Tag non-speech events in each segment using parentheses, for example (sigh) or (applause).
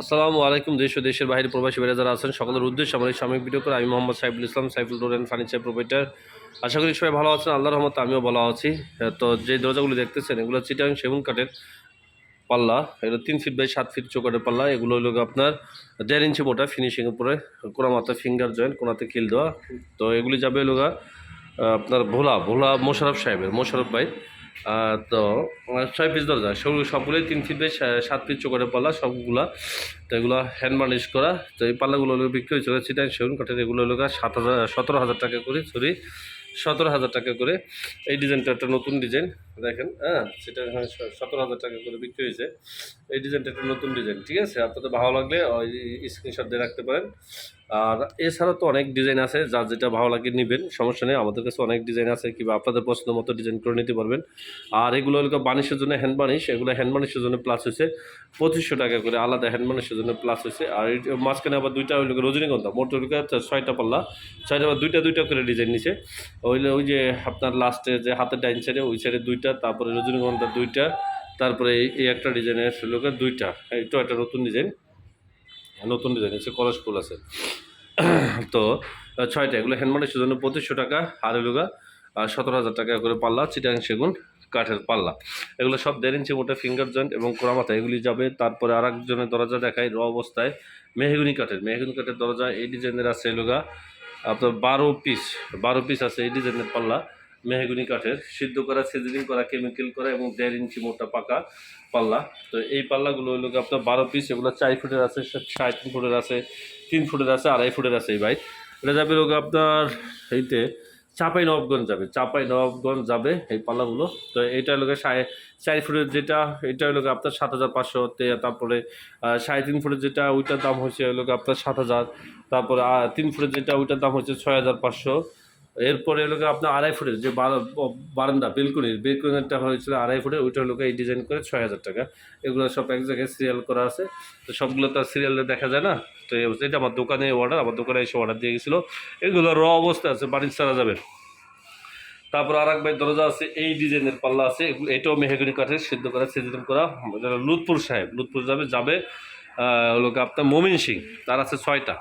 আসসালামু আলাইকুম, দেশ ও দেশের বাইরে প্রবাসী বাইরে যারা আছেন, সকলের উদ্দেশ্যে আমার এই সাময়িক ভিডিও করে আমি Mohammad Saiful Islam, Saiful door and furniture provider. আশা করি সবাই ভালো আছেন, আল্লাহর রহমত আমিও ভালো আছি। তো যে দরজাগুলো দেখতেছেন, এগুলো চিটাং সেগুন কাঠের পাল্লা। এগুলো তিন ফিট বাই সাত ফিট চোকাটের পাল্লা। এগুলো হলো আপনার দেড় ইঞ্চি মোটা ফিনিশিং উপরে। কোনা মাথা ফিঙ্গার জয়েন্ট কোনাতে কিল দেওয়া। তো এগুলি যাবে হলো আপনার ভোলা ভোলা মোশারফ সাহেবের, মোশারফ ভাই। তো ছয় পিস দরজা সেগুলো সবগুলোই তিন ফিট বেশ সাত পিস চোখের পাল্লা, সবগুলা, তো এগুলো হ্যান্ড বার্নিশ করা, তো এই পাল্লাগুলো বিক্রি হয়েছিল চিটাং সেগুন কাঠের, এগুলো গিয়ে সাত হাজার সতেরো হাজার টাকা করে সরি সতেরো হাজার টাকা করে। এই ডিজাইনটা একটা নতুন ডিজাইন দেখেন হ্যাঁ সেটা সতেরো হাজার টাকা করে বিক্রি হয়েছে। এই ডিজাইনটা একটা নতুন ডিজাইন, ঠিক আছে? আপনাদের ভালো লাগলে ওই স্ক্রিনশট দিয়ে রাখতে পারেন। আর এছাড়া তো অনেক ডিজাইন আছে, যার যেটা ভালো লাগে নেবেন, সমস্যা নেই। আমাদের কাছে অনেক ডিজাইন আছে, কিংবা আপনাদের পছন্দ মতো ডিজাইন করে নিতে পারবেন। আর এগুলো হলো বানিশের জন্য হ্যান্ড বানিশ, এগুলো হ্যান্ড বানিশের জন্য প্লাস হয়েছে পঁচিশশো টাকা করে, আলাদা হ্যান্ড বানিশের জন্য প্লাস হয়েছে। আর মাঝখানে আবার দুইটা গিয়ে রজনীগন্ধা, মোট ছয়টা পাল্লা। ছয়টা আবার দুইটা দুইটা করে ডিজাইন নিছে। ওই ওই যে আপনার লাস্টে যে হাতের ডাইন সাইডে ওই সাইডে দুইটা তারপরে রজনীগন্ধা দুইটা তারপরে এই- একটা ডিজাইনের গিয়ে দুইটা। এইটাও একটা নতুন ডিজাইন নতুন ডিজাইন আছে কলস ফুল আছে। (clears throat) তো ছয়টা এগুলো হ্যান্ডমার্টের জন্য পঁচিশশো টাকা আর গিয়ে, সতেরো হাজার টাকা করে পাল্লা চিটাং সেগুন কাঠের পাল্লা। এগুলো সব দেড় ইঞ্চি মোটা ফিঙ্গার জয়েন্ট এবং কোরামাথা এগুলি যাবে। তারপরে আর একজনের দরজা দেখায় র অবস্থায়। মেহগুনি কাঠের মেহগুনি কাঠের দরজা এই ডিজাইনের আছে এগুলো আপনার বারো পিস বারো পিস আছে এই ডিজাইনের পাল্লা। মেহগুনি কাঠের, সিদ্ধ করা, সিজনিং করা কেমিক্যাল করা এবং দেড় ইঞ্চি মোটা পাকা পাল্লা। তো এই পাল্লাগুলো হলো আপনার বারো পিস এগুলো চার ফুটের আছে সাড়ে তিন ফুটের আছে, তিন ফুটের আছে, আড়াই ফুটের আছে এই বাইক এটা যাবে লোক আপনার এইতে চাপাই নবাবগঞ্জ যাবে, চাপাই নবাবগঞ্জ যাবে এই পাল্লাগুলো। তো এইটা লোকে সাড়ে চার ফুটের যেটা, এটা হলো আপনার সাত হাজার পাঁচশো তারপরে সাড়ে তিন ফুটের যেটা, ওইটার দাম হচ্ছে হলো গিয়ে আপনার সাত হাজার। তারপরে তিন ফুটের যেটা, ওইটার দাম হচ্ছে ছয় হাজার পাঁচশো। এরপরে হলো আপনার আড়াই ফুটের যে বারা- বারান্দা বেলকুনির বেলকুনিটা হয়েছিল আড়াই ফুটের, ওইটা হলো এই ডিজাইন করে ছয় হাজার টাকা। এগুলো সব এক জায়গায় সিরিয়াল করা আছে। তো সবগুলো তো সিরিয়ালে দেখা যায় না। তো এটা আমার দোকানে অর্ডার আমার দোকানে এসে অর্ডার দিয়ে গেছিল। এগুলো র অবস্থা আছে, বাড়ির সারা যাবে। তারপর আর এক ভাই দরজা আছে, এই ডিজাইনের পাল্লা আছে। এটাও মেহগনি কাঠের, সিদ্ধ করা সিজন করা। লুৎপুর সাহেব লুৎপুর যাবে যাবে গিয়ে আপনার মমিন সিং, তার আছে ছয়টা।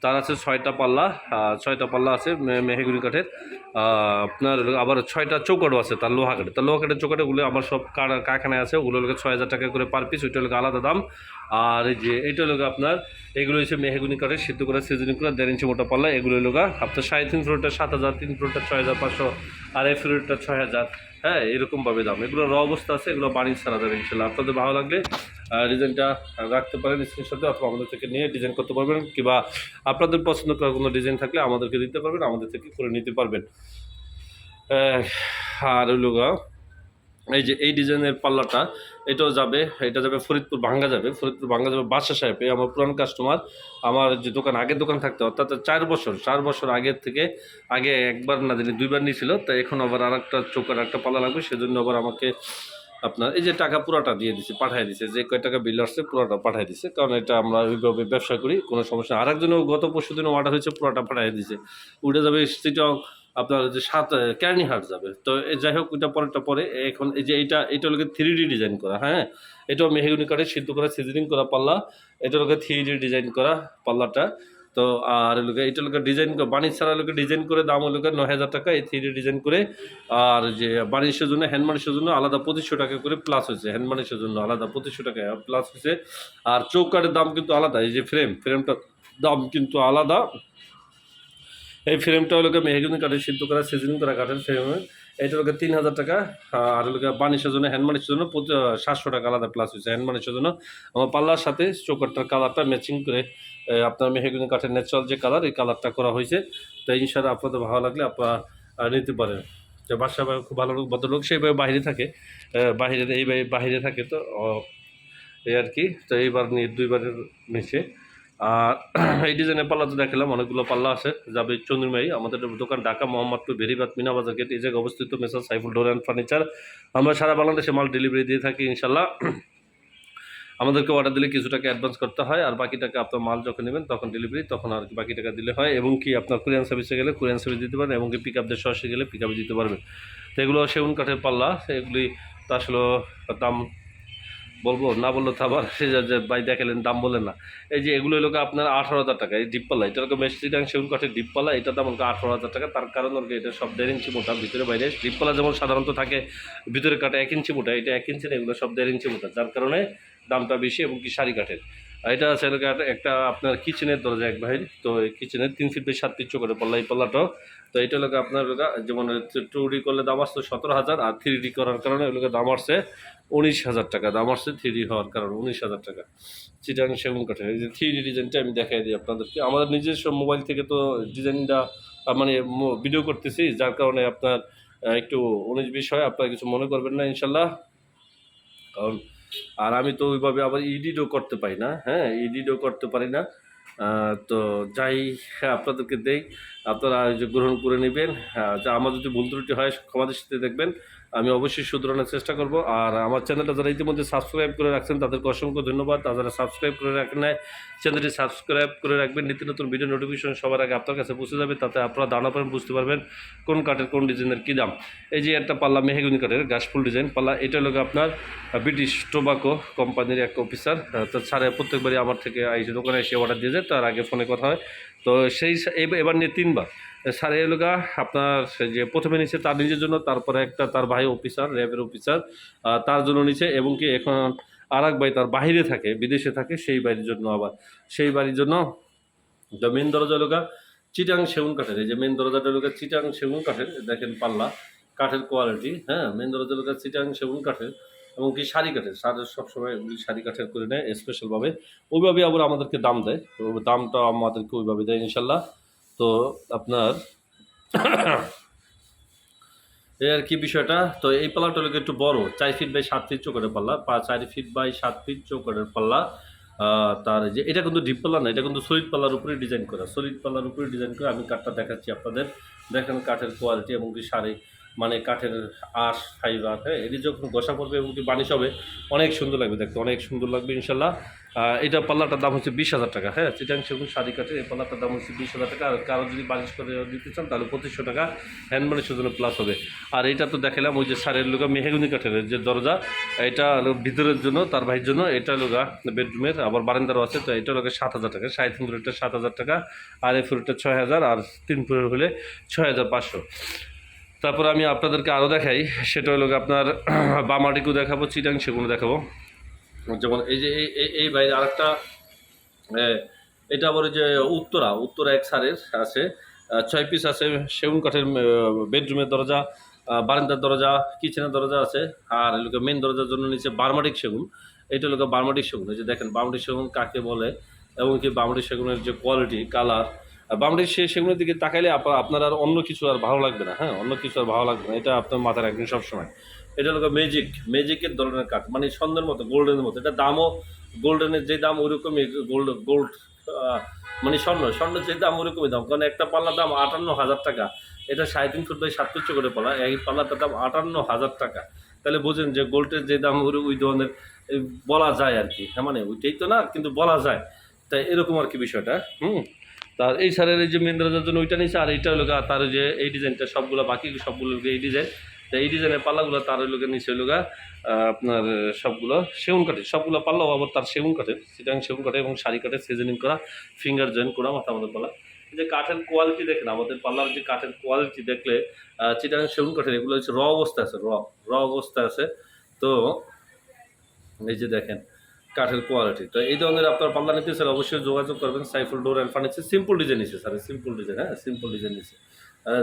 তার আছে ছয়টা পাল্লা ছয়টা পাল্লা আছে মে- মেহগনি কাঠের। আপনার আবার ছয়টা চৌকাটও আছে তার লোহা কাঠের। তার লোহা কাঠের চৌকাটগুলো আমার সব কার- কারখানায় আছে। ওগুলো হলো ছয় হাজার টাকা করে পার পিস ওইটা হলো আলাদা দাম। আর এই যে এইটা গিয়ে আপনার, এগুলো হচ্ছে মেহগুনি কাঠের সিদ্ধ করা সিজনিং করা দেড় ইঞ্চি মোটা পাল্লা। এগুলো গিয়ে আপনার সাড়ে তিন ফ্লোরটা সাত হাজার, তিন ফ্লোরটা ছয় হাজার, পাঁচশো আড়াই ফ্লোরটা ছয় হাজার। হ্যাঁ এরকমভাবে দাম। এগুলো র অবস্থা আছে, এগুলো বাড়ির ছাড়া যাবে ইনশাল্লাহ। আপনাদের ভালো লাগলে ডিজাইনটা রাখতে পারেন স্ক্রিনের সাথে অথবা আমাদের থেকে নিয়ে ডিজাইন করতে পারবেন কিংবা আপনাদের পছন্দ করা কোনো ডিজাইন থাকলে আমাদেরকে দিতে পারবেন আমাদের থেকে করে নিতে পারবেন। আর হইল গা, এই যে এই ডিজাইনের পাল্লাটা এটাও যাবে এটা যাবে ফরিদপুর ভাঙ্গা যাবে ফরিদপুর ভাঙ্গা যাবে বাদশা সাহেব এই আমার পুরান কাস্টমার আমার যে দোকান আগের দোকান থাকতো অর্থাৎ চার বছর চার বছর আগের থেকে আগে একবার না দিলে দুইবার নিয়েছিল তো এখন আবার আর একটা চোখের একটা পাল্লা লাগবে সেজন্য আবার আমাকে আপনার, এই যে টাকা পুরাটা দিয়ে দিছে, পাঠিয়ে দিছে, যে কয় টাকা বিল আসছে পুরাটা পাঠিয়ে দিছে, কারণ এটা আমরা ওইভাবে ব্যবসা করি, কোনো সমস্যা আর একজনও গত পরশু দিনও অর্ডার হয়েছে, পুরাটা পাঠিয়ে দিছে। উঠে যাবে সেটাও আপনার যে সাত ক্যারনি হাট যাবে। তো যাই হোক, ওইটা পরেরটা পরে, এখন এই যে এটা এটা লোকে থ্রি ডি ডিজাইন করা হ্যাঁ? এটাও মেহগুনি কাঠে সিদ্ধ করা, সিজনিং করা পাল্লা, এটা লোকে থ্রি ডি ডিজাইন করা পাল্লাটা। তো আর লোকে এটা লোকে ডিজাইন বাণিজ্য ছাড়া লোকে ডিজাইন করে দাম লোকে নয় হাজার টাকা। এই থ্রি ডিজাইন করে আর যে বাণিজ্যের জন্য হ্যান্ড জন্য আলাদা পঁচিশশো টাকা করে প্লাস হয়েছে। হ্যান্ড মানিসের জন্য আলাদা পঁচিশশো টাকা প্লাস হয়েছে। আর চৌকাটের দাম কিন্তু আলাদা। এই যে ফ্রেম ফ্রেমটার দাম কিন্তু আলাদা। এই ফ্রেমটা হলো মেহগুনি কাঠের সিদ্ধ করা সিজনিং করা কাঠের ফ্রেম এটা হলো তিন হাজার টাকা, আর হলো বানিশের জন্য হ্যান্ড মানিশের জন্য সাতশো টাকা আলাদা প্লাস হয়েছে হ্যান্ড মানিশের জন্য। আমার পাল্লার সাথে চৌকাটটার কালারটা ম্যাচিং করে আপনার মেহগুনি কাঠের ন্যাচারাল যে কালার এই কালারটা করা হয়েছে। তো ইনশাল্লাহ আপনাদের ভালো লাগলে আপনারা নিতে পারেন। যে বাসা খুব ভালো লোক, ভদ্রলোক, সেইভাবে বাইরে থাকে। বাইরে এই বাই- বাইরে থাকে তো এই আর কি। তো এইবার নিয়ে দুইবারের নিচে আর (clears throat) এই ডিজাইনের পাল্লা তো দেখালাম, অনেকগুলো পাল্লা আছে। যাবে চন্দ্রমাই আমাদের দোকান ঢাকা মোহাম্মদপুর বেরিবাদ মিনাবাজার গেট, এই জায়গায় অবস্থিত messrs Saiful door and furniture. আমরা সারা বাংলাদেশে মাল ডেলিভারি দিয়ে থাকি, ইনশাল্লাহ। (clears throat) আমাদেরকে অর্ডার দিলে কিছু টাকা অ্যাডভান্স করতে হয়, আর বাকি টাকা আপনার মাল যখন নেবেন তখন ডেলিভারি তখন আর কি বাকি টাকা দিলে হয়, এবং কি আপনার কোরিয়ান সার্ভিসে গেলে কোরিয়ান সার্ভিস দিতে পারেন এবং কি পিক আপদের সরাসরি গেলে পিক আপে দিতে পারবেন। তো এগুলো সেগুন কাঠের পাল্লা, এগুলি তা আসলে দাম বলব, না বলল তো আবার সে যে- ভাই দেখালেন, দাম বলেন না। এই যে এগুলো এলোকে আপনার আঠারো হাজার টাকা, এই ডিপপালা এটা মেস্ত্রি ডাং সেগুন কাঠের ডিপপালা এটা দাম হলো আঠারো হাজার টাকা। তার কারণ হলো এটা সব দেড় ইঞ্চি মোটা, ভিতরে বাইরে ডিপপালা যেমন সাধারণত থাকে, ভিতরে কাটা এক ইঞ্চি মোটা, এটা এক ইঞ্চি না, এগুলো সব দেড় ইঞ্চি মোটা। যার কারণে দামটা বেশি এবং কি শাড়ি কাঠের। এটা আছে একটা আপনার কিচেনের দরজা এক ভাই, তো এই কিচেনের তিন ফিট সাত ফিট করে পাল্লা এই পাল্লাটাও তো এটা লোক আপনার যেমন টু ডি করলে দাম আসতো সতেরো হাজার, আর থ্রি ডি করার কারণে ওগুলোকে দাম আসছে উনিশ হাজার টাকা। দাম আসছে থ্রি ডি হওয়ার কারণে উনিশ হাজার টাকা। চিটাং সেগুন কাঠের। এই যে থ্রি ডি ডিজাইনটা আমি দেখাই দিই আপনাদেরকে। আমাদের নিজস্ব মোবাইল থেকে তো ডিজাইনটা মানে ভিডিও করতেছি, যার কারণে আপনার একটু উনিশ বিশ হয়, আপনারা কিছু মনে করবেন না ইনশাল্লাহ। কারণ আর আমি তো ওইভাবে আবার ইডিটও করতে পারি না হ্যাঁ ইডিটও করতে পারি না। তো যাই হ্যাঁ, আপনাদেরকে দেই আপনারা গ্রহণ করে নেবেন। আমার যদি ভুল ত্রুটি হয় ক্ষমাদের সাথে দেখবেন। আমি অবশ্যই শুধরানোর চেষ্টা করব। আর আমার চ্যানেলটা যারা ইতিমধ্যে সাবস্ক্রাইব করে রাখছেন, তাদেরকে অসংখ্য ধন্যবাদ। যারা সাবস্ক্রাইব করে রাখেন নাই, চ্যানেলটি সাবস্ক্রাইব করে রাখবেন। নিত্য নতুন ভিডিও নোটিফিকেশন সবার আগে আপনার কাছে পৌঁছে যাবে, তাতে আপনারা দানা পাবেন বুঝতে পারবেন কোন কাঠের, কোন ডিজাইনের কী দাম। এই যে একটা পাল্লা মেহেগুনি কাঠের গাছফুল ডিজাইন, পাল্লা এটা হলো আপনার ব্রিটিশ টোবাকো কোম্পানির এক অফিসার তো স্যারে প্রত্যেকবারই আমার থেকে এই দোকানে এসে অর্ডার দিয়ে যায়, তার আগে ফোনে কথা হয়। তো সেই এবার নিয়ে তিনবার। সারে এলাকা আপনার যে প্রথমে নিচ্ছে তার নিজের জন্য, তারপরে একটা তার ভাই অফিসার র্যাবের অফিসার তার জন্য নিচ্ছে এবং কি এখন আর এক ভাই তার বাইরে থাকে, বিদেশে থাকে, সেই বাড়ির জন্য আবার। সেই বাড়ির জন্য মেন দরজা এলাকা চিটাং সেগুন কাঠের। এই যে মেন দরজাটা এলাকা চিটাং সেগুন কাঠের, দেখেন পাল্লা, কাঠের কোয়ালিটি হ্যাঁ মেন দরজা এলাকা চিটাং সেগুন কাঠের এবং কি শাড়ি কাঠের। শাড়ি সবসময় ওই শাড়ি কাঠের করে নেয় স্পেশালভাবে ওইভাবে আবার আমাদেরকে দাম দেয় দামটা আমাদেরকে ওইভাবে দেয়, ইনশাল্লাহ। তো আপনার এই আর কি বিষয়টা? তো এই পাল্লাটা একটু বড়, চার ফিট বাই সাত ফিট চোখের পাল্লা, পা চার ফিট বাই সাত ফিট চোখের পাল্লা তার যে, এটা কিন্তু ডিপ পাল্লা না, এটা কিন্তু সলিড পাল্লার উপরে ডিজাইন করা। সলিড পাল্লার উপরে ডিজাইন করে আমি কাঠটা দেখাচ্ছি আপনাদের। দেখেন কাঠের কোয়ালিটি এবং কি শাড়ি মানে কাঠের আঁশ ফাইবার হ্যাঁ এটি যখন ঘষা পড়বে এবং কি বানিশ হবে, অনেক সুন্দর লাগবে দেখতে, অনেক সুন্দর লাগবে ইনশাল্লাহ। এটা পাল্লাটার দাম হচ্ছে বিশ হাজার টাকা হ্যাঁ? চিটাং সেগুন শাড়ি কাঠের এই পাল্লাটার দাম হচ্ছে বিশ হাজার টাকা, আর কারও যদি বানিশ করে দিতে চান, তাহলে পঁচিশশো টাকা হ্যান্ড বানিশের জন্য প্লাস হবে। আর এটা তো দেখালাম, ওই যে সারের লোকা মেহেগুনি কাঠের যে দরজা, এটা ভিতরের জন্য, তার ভাইয়ের জন্য, এটা লোকা বেডরুমের আবার বারান্দারও আছে, তো এটা লোকে সাত হাজার টাকা, সাড়ে তিন ফুটের সাত হাজার টাকা, আর এ ফুটের ছয় হাজার, আর তিন ফুটের হলে ছয় হাজার পাঁচশো। তারপর আমি আপনাদেরকে আরও দেখাই, সেটা হলো আপনার (clears throat) বামাটিকেও দেখাবো, চিটাং সেগুলো দেখাবো। যেমন এই যে এই- বাইরে আরেকটা এটা আবার যে উত্তরা উত্তরা এক সারের আছে ছয় পিস আছে, সেগুন কাঠের বেডরুমের দরজা বারান্দার দরজা কিচেনের দরজা আছে, আর এগুলোকে মেন দরজার জন্য নিচে বার্মাটিক সেগুন, এটা গিয়ে বার্মাটিক সেগুন, এই যে দেখেন বার্মাটিক সেগুন কাকে বলে, এবং কি বার্মাটিক সেগুনের যে কোয়ালিটি কালার বার্মাটিক সে সেগুনের দিকে তাকাইলে আপ- আপনার আর অন্য কিছু আর ভালো লাগবে না হ্যাঁ অন্য কিছু আর ভালো লাগবে না, এটা আপনার মাথায় রাখবেন সবসময়। এটা হলো ম্যাজিক ম্যাজিকের ধরনের কাঠ মানে স্বর্ণের মতো গোল্ডেনের মতো। এটা দামও গোল্ডেনের যে দাম ওরকমই গোল্ড গোল্ড মানে স্বর্ণ, স্বর্ণের যে দাম ওরকমই দাম, কারণ একটা পাল্লার দাম আটান্ন হাজার টাকা। এটা সাড়ে তিন ফুট বাই সাত ফুট করে পাল্লা, এই পাল্লাটার দাম আটান্ন হাজার টাকা। তাহলে বোঝেন যে গোল্ডের যে দাম ওই ধরনের বলা যায় আর কি। হ্যাঁ মানে ওইটাই তো না, কিন্তু বলা যায়। তাই এরকম আর কি বিষয়টা, হুম? তার এই সারের এই যে মেন্দ্রাজার জন্য ওইটা নিয়েছে, আর এইটা হলো তার যে এই ডিজাইনটা সবগুলো বাকি সবগুলো এই ডিজাইন তো এই ডিজাইনের পাল্লাগুলো তার হলো গিয়ে নিচে গা আপনার, সবগুলো সেগুন কাঠের, সবগুলো পাল্লাও আবার তার সেগুন কাঠের সিটাং সেগুন কাঠের এবং শাড়ি কাঠের সিজনিং করা ফিঙ্গার জয়েন করা, মাথা আমাদের পাল্লা। যে কাঠের কোয়ালিটি দেখেন, আমাদের পাল্লার যে কাঠের কোয়ালিটি দেখলে চিটাং সেগুন কাঠের এগুলো হচ্ছে র অবস্থা আছে র র অবস্থা আছে। তো, এই যে দেখেন, কাঠের কোয়ালিটি তো এই ধরনের আপনার পাল্লা নিতে স্যার অবশ্যই যোগাযোগ করবেন, Saiful door and furniture. Simple design নিচ্ছে স্যার সিম্পল ডিজাইন হ্যাঁ সিম্পল ডিজাইন নিচ্ছে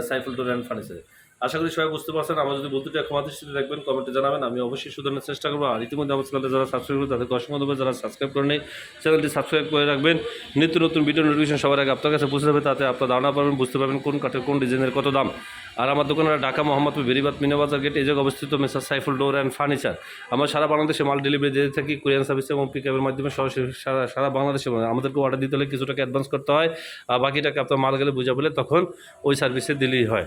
সাইফুল ডোর অ্যান্ড ফার্নিচার। আশা করি সবাই বুঝতে পারছেন। আমার যদি বলতে ক্ষমা দৃষ্টিতে দেখবেন, কমেন্টে জানাবেন। আমি অবশ্যই শুধরানোর চেষ্টা করব। আর ইতিমধ্যে আমার চ্যানেলটা যারা সাবস্ক্রাইব করবে তাদেরকে অসংখ্য যারা সাবস্ক্রাইব করে নেই চ্যানেলটি সাবস্ক্রাইব করে রাখবেন। নিত্য নতুন ভিডিও নোটিফিকেশন সবার আগে আপনার কাছে পৌঁছে যাবে। তাতে আপনার ধারণা পাবেন, বুঝতে পারবেন কোন কাঠের, কোন ডিজাইনের কত দাম। আর আমার দোকানের ঢাকা মোহাম্মদপুর বেরিবাদ মিনাবাজার গেট এই জায়গায় অবস্থিত messrs Saiful door and furniture. আমরা সারা বাংলাদেশে মাল ডেলিভারি দিয়ে থাকি। কোরিয়ান সার্ভিস এবং পিকআপের মাধ্যমে সরাসরি সারা সারা বাংলাদেশে আমাদেরকে অর্ডার দিতে হলে কিছু টাকা অ্যাডভান্স করতে হয়। আর বাকি টাকা আপনার মাল গেলে বুঝা বলে তখন ওই সার্ভিসে দিলেই হয়।